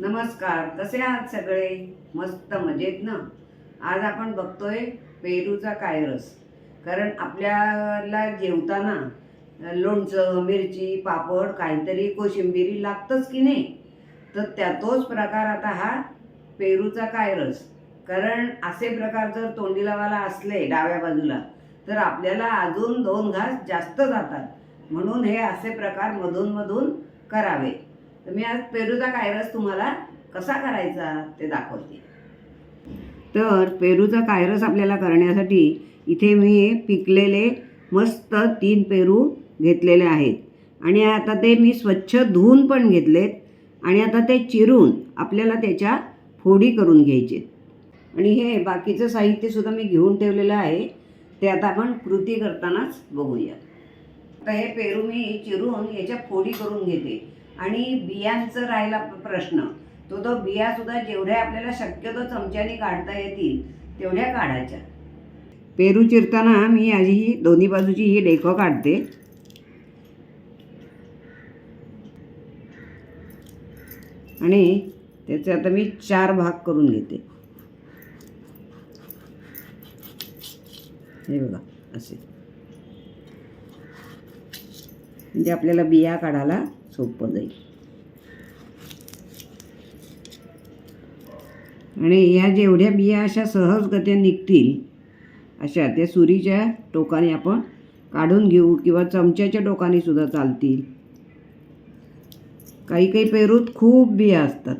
नमस्कार कसे आहात सगळे? मस्त मजेत ना? आज आपण बघतोय पेरूचा कायरस कारण आपल्याला जेवताना लोणचं मिरची पापड काहीतरी कोशिंबिरी लागतंच की नाही? तर त्या तोच प्रकार आता हा पेरूचा कायरस कारण असे प्रकार जर तोंडी लावायला असले डाव्या बाजूला तर आपल्याला अजून दोन घास जास्त जातात. म्हणून हे असे प्रकार मधून मधून करावे. तर मी आज पेरूचा कायरस तुम्हाला कसा करायचा ते दाखवते. तर पेरूचा कायरस आपल्याला करण्यासाठी इथे मी पिकलेले मस्त तीन पेरू घेतलेले आहेत. आणि आता ते मी स्वच्छ धुवून पण घेतलेत आणि आता ते चिरून आपल्याला त्याच्या फोडी करून घ्यायचे. आणि हे बाकीचं साहित्यसुद्धा मी घेऊन ठेवलेलं आहे. ते आता आपण कृती करतानाच बघूया. आता हे पेरू मी चिरून याच्या फोडी करून घेते. आणि बियांचं राहिला प्रश्न. तो तो बियासुद्धा जेवढ्या आपल्याला शक्यतो चमच्याने काढता येतील तेवढ्या काढायच्या. पेरू चिरताना मी आधी ही दोन्ही बाजूची ही डेकं काढते. आणि त्याचे आता मी चार भाग करून घेते. हे बघा असे. म्हणजे आपल्याला बिया काढायला सोपं जाईल. आणि ह्या जेवढ्या बिया अशा सहजगत्या निघतील अशा त्या सुरीच्या टोकाने आपण काढून घेऊ किंवा चमच्याच्या टोकाने सुद्धा चालतील. काही काही पेरूत खूप बिया असतात.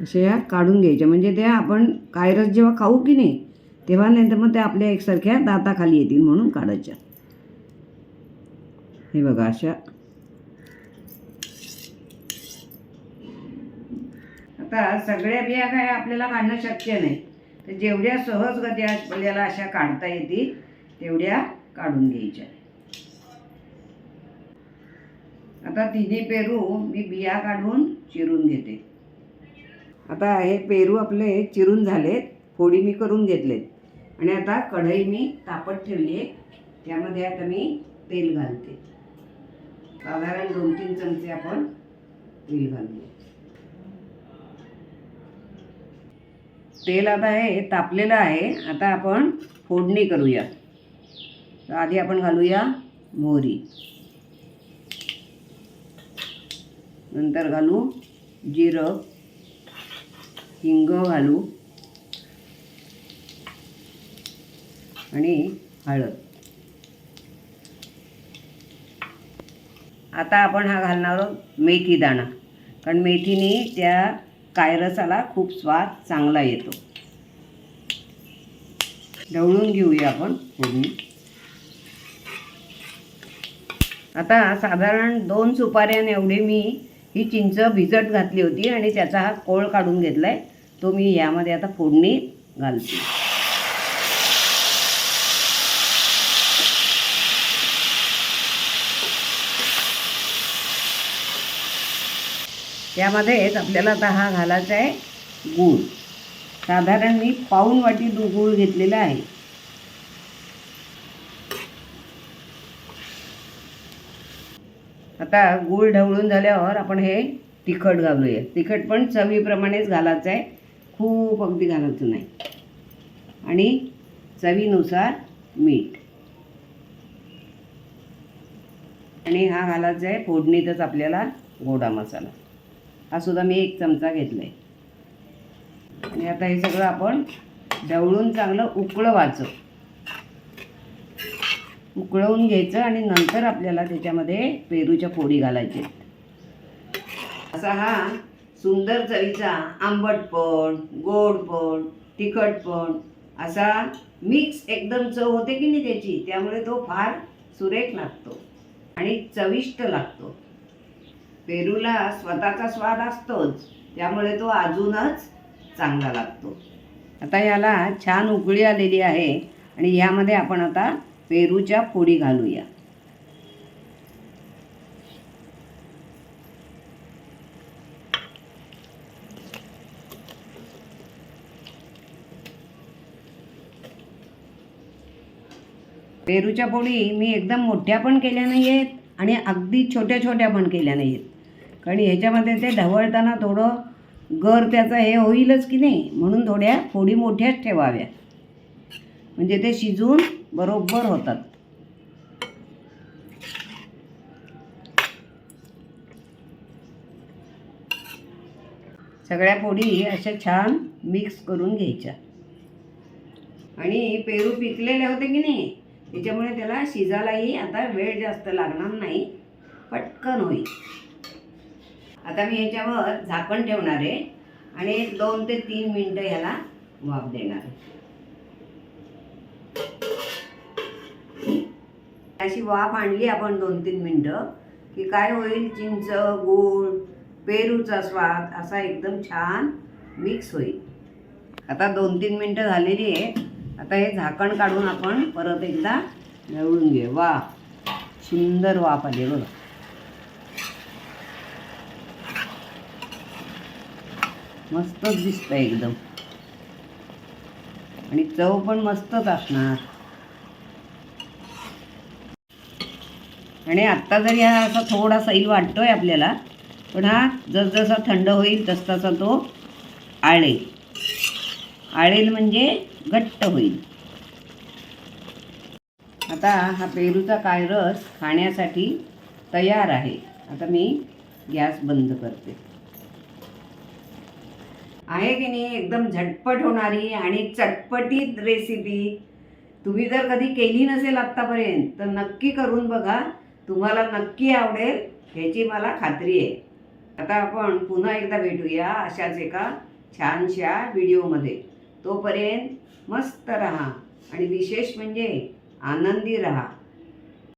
अशा या काढून घ्यायच्या. म्हणजे त्या आपण कायरस जेव्हा खाऊ की नाही तेव्हा नंतर मग त्या आपल्या एकसारख्या दाताखाली येतील म्हणून काढायच्या. हे बघा अशा. आता सगळ्या बिया काय आपल्याला काढणं शक्य नाही. तर जेवढ्या सहजगत्या आपल्याला अशा काढता येतील तेवढ्या काढून घ्यायच्या. आता तिन्ही पेरू मी बिया काढून चिरून घेते. आता हे पेरू आपले चिरून झालेत फोडी मी करून घेतलेत. आणि आता कढई मी तापत ठेवली आहे त्यामध्ये आता मी तेल घालते. साधारण दोन तीन चमचे आपण तेल घालूया. तेल आता हे तापलेलं आहे. आता आपण फोडणी करूया. तर आधी आपण घालूया मोहरी. नंतर घालू जिरं. हिंग घालू. आणि हळद. आता आपण हा घालणार आहोत मेथी दाणा. कारण मेथीने त्या कायरसाला खूप स्वाद चांगला येतो. ढवळून घेऊया आपण फोडणी. आता साधारण दोन सुपाऱ्यान एवढी मी ही चिंच भिजत घातली होती आणि त्याचा हा कोळ काढून घेतला आहे तो मी यामध्ये आता फोडणी घालते. त्यामध्येच आपल्याला आता हा घालायचा आहे गूळ. साधारण मी पाऊन वाटी दू गूळ घेतलेला आहे. आता गूळ ढवळून झाल्यावर आपण हे तिखट घालूया. तिखट पण चवीप्रमाणेच घालायचं आहे. खूप अगदी घालायचं नाही. आणि चवीनुसार मीठ. आणि हा घालायचा आहे फोडणीतच आपल्याला गोडा मसाला. हा सुद्धा मी एक चमचा घेतला आहे आणि आता हे सगळं आपण ढवळून चांगलं उकळवायचं उकळवून घ्यायचं आणि नंतर आपल्याला त्याच्यामध्ये पेरूच्या फोडी घालायचे असा हा सुंदर चवीचा आंबटपण गोडपण तिखटपण असा मिक्स एकदम चव होते की नाही त्याची त्यामुळे तो फार सुरेख लागतो आणि चविष्ट लागतो. पेरूला स्वतःचा स्वाद असतोच. त्यामुळे तो अजूनच चांगला लागतो. आता याला छान उकळी आलेली आहे आणि यामध्ये आपण आता पेरूच्या फोडी घालूया. पेरूच्या पोळी मी एकदम मोठ्या पण केल्या नाही आहेत आणि अगदी छोट्या छोट्या पण केल्या नाहीत कारण ह्याच्यामध्ये ते ढवळताना थोडं गर त्याचा हे होईलच की नाही म्हणून थोड्या फोडी मोठ्याच ठेवाव्या. म्हणजे ते शिजून बरोबर होतात. सगळ्या फोडी अशा छान मिक्स करून घ्यायच्या. आणि पेरू पिकलेले होते की नाही त्याच्यामुळे त्याला शिजायलाही आता वेळ जास्त लागणार नाही पटकन होईल. आता मी याच्यावर झाकण ठेवणार आहे आणि एक दोन ते तीन मिनटं ह्याला वाफ देणार आहे. अशी वाफ आणली आपण दोन तीन मिनटं की काय होईल चिंच गूळ पेरूचा स्वाद असा एकदम छान मिक्स होईल. आता दोन तीन मिनटं झालेली आहे. आता हे झाकण काढून आपण परत एकदा ढवळून घेऊ. वा सुंदर वाफ आली बघा. मस्तच दिसतं एकदम. आणि चव पण मस्तच असणार. आणि आत्ता जरी हा असा थोडा सैल वाटतोय आपल्याला पण हा जसजसा थंड होईल तसतसा तो आळेल. आळेल म्हणजे घट्ट होईल. आता हा पेरूचा काय रस खाण्यासाठी तयार आहे. आता मी गॅस बंद करते. आहे की नाही एकदम झटपट होणारी आणि चटपटीत रेसिपी तुम्ही जर कधी केली नसेल आत्तापर्यंत तर नक्की करून बघा. तुम्हाला नक्की आवडेल ह्याची मला खात्री आहे. आता आपण पुन्हा एकदा भेटूया अशाच एका छानशा व्हिडिओमध्ये. तोपर्यंत मस्त रहा आणि विशेष म्हणजे आनंदी रहा.